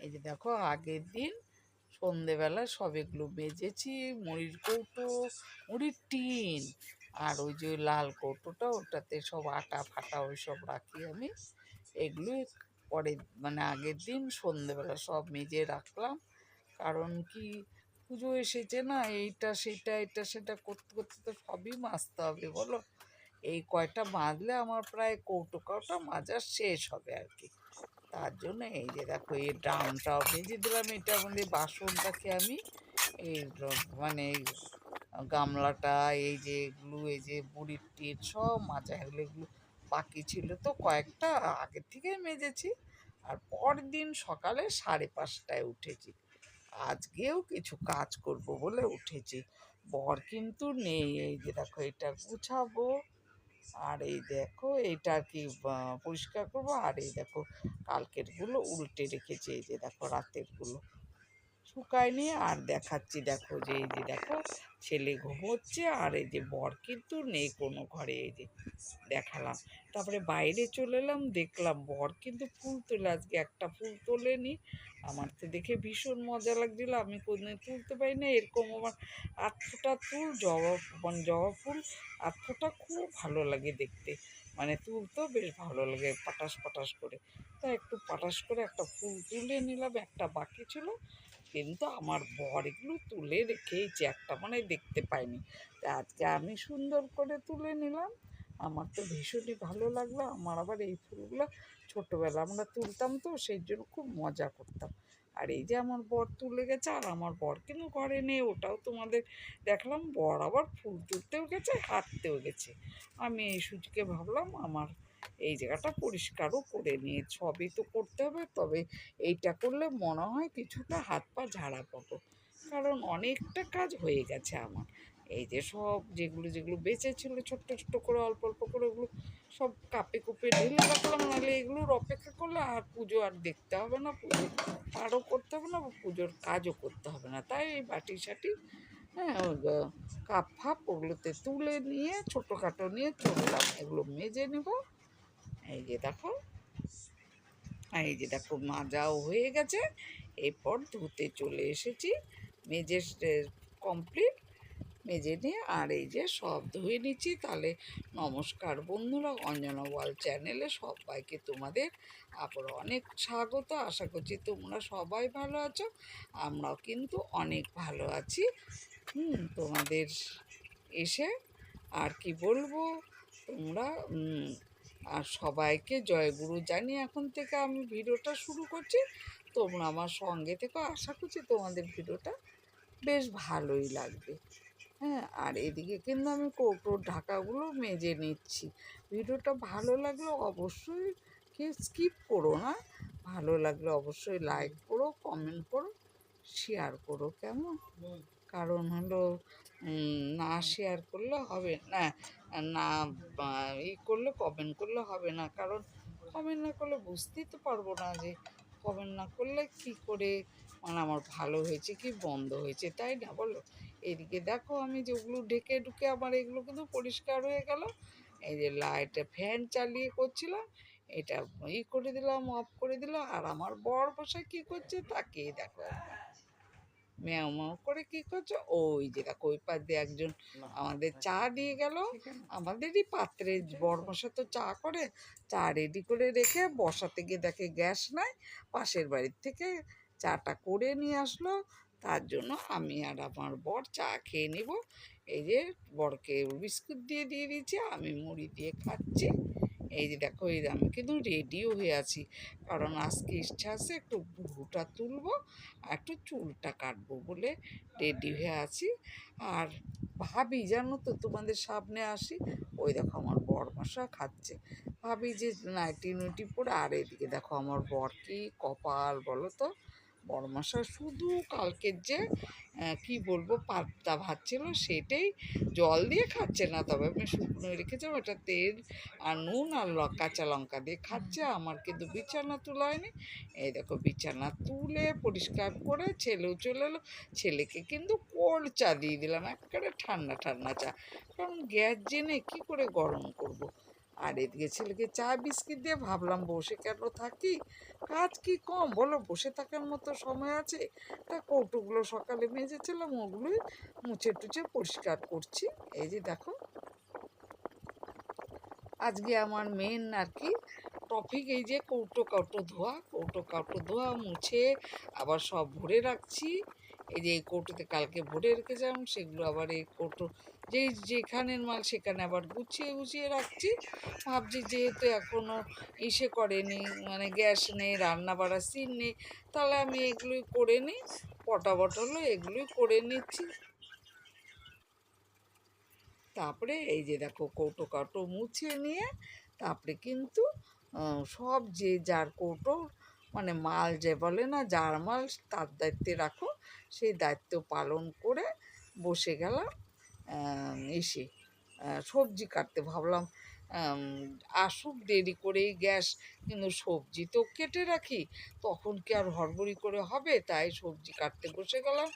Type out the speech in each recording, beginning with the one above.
এই যে দেখো, আগের দিন সন্ধেবেলা সব এগুলো বেজেছি, মুড়ির কৌটো, মুড়ির টিন আর ওই যে লাল কৌটোটা, ওটাতে সব আটা ফাটা ওই সব রাখি আমি। এগুলো পরে মানে আগের দিন সন্ধেবেলা সব মেজে রাখলাম। কারণ কি, পুজো এসেছে না, এইটা, সেটা, এটা, সেটা করতে করতে তো সবই মাজতে হবে, বলো? এই কয়টা মাজলে আমার প্রায় কৌটো কৌটা মাজা শেষ হবে আর কি তার জন্য এই যে দেখো, এই ড্রামটাও ভেজে দিলাম এটার মধ্যে বাসনটাকে আমি এই মানে গামলাটা, এই যে এগুলো, এই যে বুড়ির টিট সব মাজা, এগুলো এগুলো বাকি ছিল তো কয়েকটা আগের থেকে মেজেছি আর পরের দিন সকালে সাড়ে পাঁচটায় উঠেছি। আজকেও কিছু কাজ করব বলে উঠেছি। বর কিন্তু নেই, এই যে দেখো, এটা গুছাবো। আর এই দেখো, এটা আর কি পরিষ্কার করব। আর এই দেখো, কালকেরগুলো উল্টে রেখেছে, এই যে দেখো, রাতেরগুলো। শুকায়নি। আর দেখাচ্ছি দেখো যে এই যে দেখো, ছেলে ঘুমোচ্ছে, আর এই যে বর কিন্তু নেই কোনো ঘরে, এই যে দেখালাম। তারপরে বাইরে চলে এলাম, দেখলাম বর কিন্তু ফুল তোলে, আজকে একটা ফুল তোলেনি। আমার তো দেখে ভীষণ মজা লাগছিল, আমি কোনদিন তুলতে পারি না এরকম আমার আটফোটা ফুল, জবা মানে জবা ফুল, আটফোটা খুব ভালো লাগে দেখতে। মানে তুলতেও বেশ ভালো লাগে পাটাস পাটাস করে। তা একটু পাটাস করে একটা ফুল তুলে নিলাম, একটা বাকি ছিল। কিন্তু আমার বর এগুলো তুলে রেখেইছে, একটা মানে দেখতে পাইনি। তা আজকে আমি সুন্দর করে তুলে নিলাম। আমার তো ভীষণই ভালো লাগল। আমার আবার এই ফুলগুলো ছোটোবেলা আমরা তুলতাম তো, সেই জন্য খুব মজা করতাম। আর এই যে আমার বর তুলে গেছে, আর আমার বর কিন্তু ঘরে নেই, ওটাও তোমাদের দেখলাম। বর আবার ফুল তুলতেও গেছে, হাঁটতেও গেছে। আমি এই সুযোগে ভাবলাম আমার এই জায়গাটা পরিষ্কারও করে নিয়ে সবই তো করতে হবে, তবে এইটা করলে মনে হয় কিছুটা হাত পা ঝাড়া পাবো। কারণ অনেকটা কাজ হয়ে গেছে আমার। এই যে সব যেগুলো যেগুলো বেঁচে ছিল ছোট্ট ছোট্ট করে, অল্প অল্প করে ওগুলো সব কাপে কুপে ঢেলে রাখলাম, নাহলে এগুলোর অপেক্ষা করলে আর পুজো আর দেখতে হবে না, পুজো পারও করতে হবে না, পুজোর কাজও করতে হবে না। তাই এই বাটি সাটি হ্যাঁ কাপ ফাপ ওগুলোতে তুলে নিয়ে, ছোটোখাটো নিয়ে চললাম, এগুলো মেজে নেব। এই যে দেখো, এই যে দেখো, মাজাও হয়ে গেছে। এরপর ধুতে চলে এসেছি। মেজে কমপ্লিট মেজে নিয়ে আর এই যে সব ধুয়ে নিচ্ছি। তাহলে নমস্কার বন্ধুরা, অঞ্জনা ওয়াল চ্যানেলে সবাইকে তোমাদের আবার অনেক স্বাগত। আশা করছি তোমরা সবাই ভালো আছো। আমরাও কিন্তু অনেক ভালো আছি। হুম, তোমাদের এসে আর কি বলব? তোমরা আর সবাইকে জয়গুরু জানিয়ে এখন থেকে আমি ভিডিওটা শুরু করছি। তোমরা আমার সঙ্গে থেকে, আশা করছি তোমাদের ভিডিওটা বেশ ভালোই লাগবে। হ্যাঁ আর এদিকে কিন্তু আমি কৌটোর ঢাকাগুলো মেজে নিচ্ছি। ভিডিওটা ভালো লাগলে অবশ্যই কি স্কিপ করো না, ভালো লাগলে অবশ্যই লাইক করো, কমেন্ট করো, শেয়ার করো কেমন? কারণ হলো না শেয়ার করলে হবে না না ই করলে কমেন্ট করলে হবে না। কারণ কমেন্ট না করলে বুঝতেই তো পারব না যে কমেন্ট না করলে কি করে? মানে আমার ভালো হয়েছে কি বন্ধ হয়েছে? তাই না বলো? এদিকে দেখো আমি যেগুলো ঢেকে ঢুকে আমার এগুলো কিন্তু পরিষ্কার হয়ে গেল। এই যে লাইটে ফ্যান চালিয়ে করছিলাম, এটা ই করে দিলাম অফ করে দিলাম, আর আমার বর বসে কি করছে তাকেই দেখো। ম্যাও ম্যাও করে কি করছে? ওই যে দেখো ওই পাশ দিয়ে একজন আমাদের চা দিয়ে গেল। আমাদেরই পাত্রে বর মশা তো চা করে চা রেডি করে রেখে বসাতে গিয়ে দেখে গ্যাস নাই। পাশের বাড়ির থেকে চাটা করে নিয়ে আসলো। তার জন্য আমি আর আমার বর চা খেয়ে নিব। এই যে বরকে বিস্কুট দিয়ে দিয়ে দিয়েছি আমি মুড়ি দিয়ে খাচ্ছি। এই যে দেখো, এই আমি কিন্তু রেডিও হয়ে আছি। কারণ আজকে ইচ্ছা আছে একটু ভুরুটা তুলবো আর একটু চুলটা কাটবো বলে রেডি হয়ে আছি। আর ভাবি, জানো তো, তোমাদের সামনে আসি। ওই দেখো, আমার বর মশা খাচ্ছে। ভাবি যে নাইটি নুটি পরে, আর এদিকে দেখো, আমার বর কি কপাল, বলো তো। বড়মশাই শুধু কালকের যে কি বলব পাত্তা ভাত ছিল সেটাই জল দিয়ে খাচ্ছে না তবে আমি শুকনো রেখেছি ওটা তেল আর নুন আর কাঁচা লঙ্কা দিয়ে খাচ্ছে আমার কিন্তু বিছানা তোলা হয়নি এই দেখো বিছানা তুলে পরিষ্কার করে ছেলেও চলে এলো ছেলেকে কিন্তু কোল্ড চা দিয়ে দিলাম একেবারে ঠান্ডা ঠান্ডা চা। কারণ গ্যাস জেনে কি করে গরম করব। আর এদিকে ছেলেকে চা, বিস্কিট দিয়ে ভাবলাম বসে কেন থাকি? কাজ কি কম? বলো, বসে থাকার মতো সময় আছে? তা কৌটোগুলো সকালে মেজেছিলাম, ওগুলোই মুছে টুছে পরিষ্কার করছি। এই যে দেখো। আজকে আমার মেন আর কি টপিক এই যে কৌটো কাউটো ধোয়া, কৌটো কাউটো ধোয়া, মুছে আবার সব ভরে রাখছি। এই যে এই কৌটোতে কালকে ভরে রেখেছিলাম, সেগুলো আবার এই কৌটো যেই যেখানের মাল সেখানে আবার গুছিয়ে গুছিয়ে রাখছি। ভাবছি যেহেতু এখনও ইসে করেনি মানে গ্যাস নেই, রান্না বাড়া সিন নেই, তাহলে আমি এগুলোই করে নিই পটা বটলও এগুলোই করে নিচ্ছি। তারপরে এই যে দেখো কৌটো কাটো মুছে নিয়ে, তারপরে কিন্তু সব যে যার কৌটো মানে মাল যে বলে না, যার মাল তার দায়িত্বে রাখো, সেই দায়িত্ব পালন করে বসে গেলাম। এসে সবজি কাটতে ভাবলাম আসুক দেরি করেই গ্যাস, কিন্তু সবজি তো কেটে রাখি, তখন কি আর হড়বড়ি করে হবে? তাই সবজি কাটতে বসে গেলাম,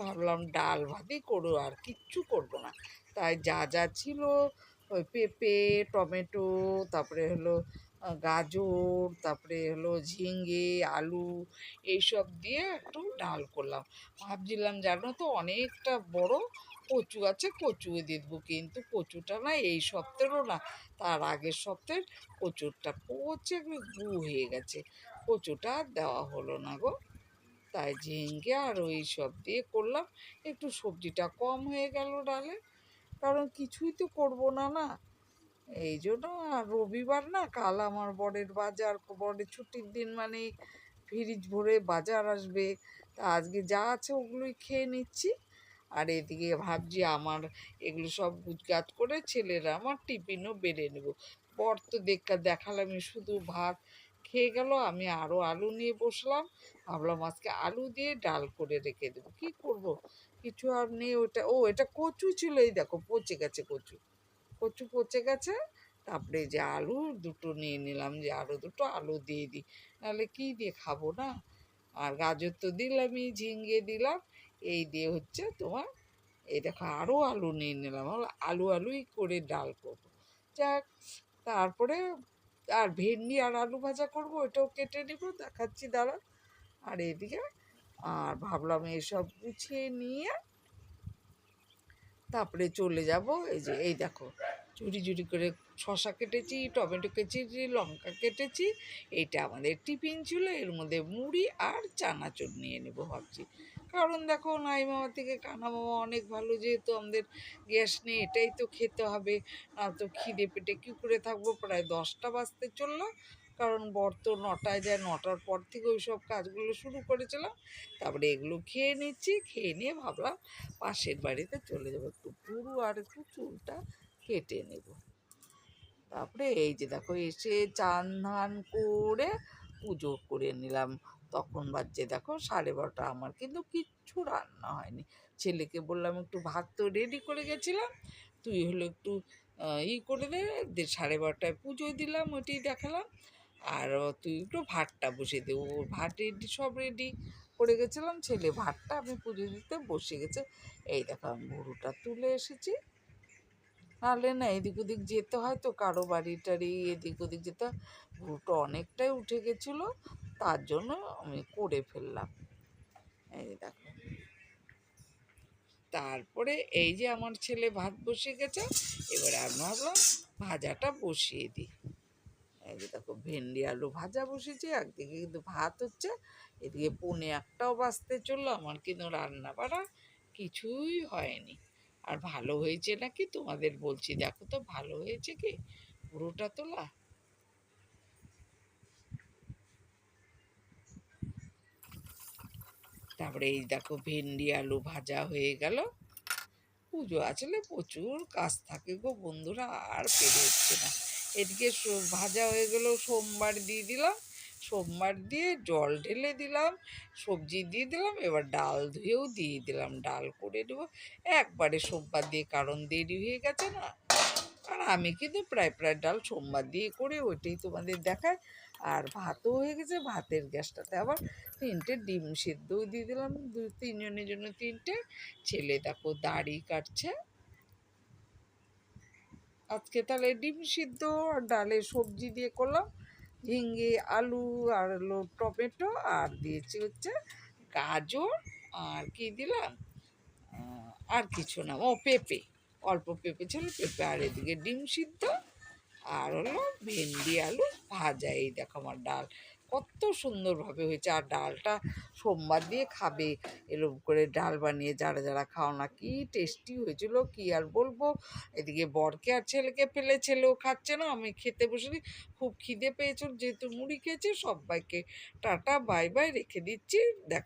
ভাবলাম ডাল ভাতই করো আর কিচ্ছু করব না। তাই যা যা ছিল, ওই পেঁপে, টমেটো, তারপরে হলো গাজর, তারপরে হলো ঝিঙে, আলু, এইসব দিয়ে একটু ডাল করলাম। ভাবছিলাম জানো তো, অনেকটা বড় কচু আছে কচু দিয়ে দেবো কিন্তু কচুটা না এই সপ্তাহেরও না, তার আগের সপ্তাহের কচুরটা পচে গু হয়ে গেছে। কচুটা দেওয়া হলো না গো। তাই ঝিঙ্গে আর ওই সব দিয়ে করলাম। একটু সবজিটা কম হয়ে গেল ডালে। কারণ কিছুই তো করব না না। এই জন্য আর রবিবার না, কাল আমার বরের বাজার, বরের ছুটির দিন মানে ফ্রিজ ভরে বাজার আসবে। তা আজকে যা আছে ওগুলোই খেয়ে নিচ্ছি। আর এদিকে ভাবছি আমার এগুলো সব গুজগাত করে ছেলেরা আমার টিফিনও বেড়ে নেব। বর তো দেখা দেখালামই শুধু ভাত খেয়ে গেল, আমি আরও আলু নিয়ে বসলাম। ভাবলাম আজকে আলু দিয়ে ডাল করে রেখে দেবো। কী করব? কিছু আর নেই ওটা। ও, এটা কচু ছিল, এই দেখো পচে গেছে কচু। কচু পচে গেছে, তারপরে যে আলু দুটো নিয়ে নিলাম, যে আরও দুটো আলু দিয়ে দিই। নাহলে কী দিয়ে খাব না? আর গাজর তো দিলামই ঝিঙ্গে দিলাম। এই দিয়ে হচ্ছে তোমার এই দেখো আরও আলু নিয়ে নিলাম। আলু আলুই করে ডাল করব। যাক, তারপরে আর ভেন্ডি আর আলু ভাজা করব ওটাও কেটে নেব, দেখাচ্ছি দাঁড়া আর এদিকে আর ভাবলাম এসব গুছিয়ে নিয়ে তারপরে চলে যাব। এই যে, এই দেখো, ঝুড়ি ঝুড়ি করে শশা কেটেছি, টমেটো কেটেছি, লঙ্কা কেটেছি এটা আমাদের টিফিন ছিল, এর মধ্যে মুড়ি আর চানাচুর নিয়ে নেব ভাবছি। কারণ দেখো নাই মামা থেকে কানা মামা অনেক ভালো, যেহেতু আমাদের গ্যাস নেই, এটাই তো খেতে হবে। না তো খিদে পেটে কী করে থাকব? প্রায় দশটা বাজতে চলল, কারণ বর তো নটায় যায়, নটার পর থেকে ওই সব কাজগুলো শুরু করেছিলাম। তারপরে এগুলো খেয়ে নিচ্ছি, খেয়ে নিয়ে ভাবলাম পাশের বাড়িতে চলে যাব, একটু পুরু আর একটু চুলটা কেটে নেব। তারপরে এই যে দেখো এসে চান ধান করে পুজো করে নিলাম। তখন বাজছে। দেখো সাড়ে বারোটা আমার কিন্তু কিচ্ছু রান্না হয়নি। ছেলেকে বললাম, একটু ভাত তো রেডি করে গেছিলাম। তুই হলো একটু ই করে দে। সাড়ে বারোটায় পুজো দিলাম, ওইটাই দেখালাম। আর তুই একটু ভাতটা বসিয়ে দে। ও, ভাত রেডি সব রেডি করে গেছিলাম। ছেলে ভাতটা আমি পুজো দিতে বসে গেছে। এই দেখো আমি গরুটা তুলে এসেছি। নাহলে না, এদিক ওদিক যেতে হয় তো, কারও বাড়ি টাড়ি এদিক ওদিক যেতে হয়। অনেকটাই উঠে গেছিল, তার জন্য আমি করে ফেললাম। এই দেখো। তারপরে এই যে আমার ছেলে ভাত বসিয়ে গেছে, এবারে আমি ভাবলাম ভাজাটা বসিয়ে দিই। এই যে দেখো, ভেন্ডি আলু ভাজা বসেছি, একদিকে কিন্তু ভাত হচ্ছে, এদিকে পনে একটাও বাজতে চলল, আমার কিন্তু রান্না বাড়া কিছুই হয়নি। আর ভালো হয়েছে নাকি? তোমাদের বলছি, দেখো তো ভালো হয়েছে কি? পুরোটা তোলা? তারপরে এই দেখো ভেন্ডি, আলু ভাজা হয়ে গেল। পুজো আসলে প্রচুর কাজ থাকে গো বন্ধুরা, আর পেরে উঠছে না। এদিকে ভাজা হয়ে গেল, সোমবার দিয়ে দিলাম। সোমবার দিয়ে জল ঢেলে দিলাম, সবজি দিয়ে দিলাম, এবার ডাল ধুয়েও দিয়ে দিলাম। ডাল করে দেবো একবারে সোমবার দিয়ে কারণ দেরি হয়ে গেছে না। আর আমি কিন্তু প্রায় প্রায় ডাল সোমবার দিয়ে করে ওইটাই তোমাদের দেখায় আর ভাতও হয়ে গেছে, ভাতের গ্যাসটাতে আবার তিনটে ডিম সিদ্ধও দিয়ে দিলাম। দু, তিনজনের জন্য তিনটে। ছেলে দেখো দাড়ি কাটছে। আজকে তাহলে ডিম সিদ্ধ আর ডালে সবজি দিয়ে করলাম। ঝিঙ্গে আলু, আর হলো টমেটো, আর দিয়েছি হচ্ছে গাজর, আর কি দিলাম? আর কিছু না। ও, পেঁপে, অল্প পেঁপে ছিল, পেঁপে আর এদিকে ডিম সিদ্ধ, আর হলো ভেন্ডি, আলু ভাজা, এই দেখো আমার ডাল। কত সুন্দরভাবে হয়েছে। আর ডালটা সোমবার দিয়ে খাবে। এরকম করে ডাল বানিয়ে যারা যারা খাও না, কি টেস্টি হয়েছিল, কি আর বলব? এদিকে বরকে আর ছেলেকে ফেলে ছেলেও খাচ্ছে না, আমি খেতে বসেছি। খুব খিদে পেয়েছিল, যেহেতু মুড়ি খেয়েছে, সবাইকে টাটা, বাই বাই, রেখে দিচ্ছি। দেখ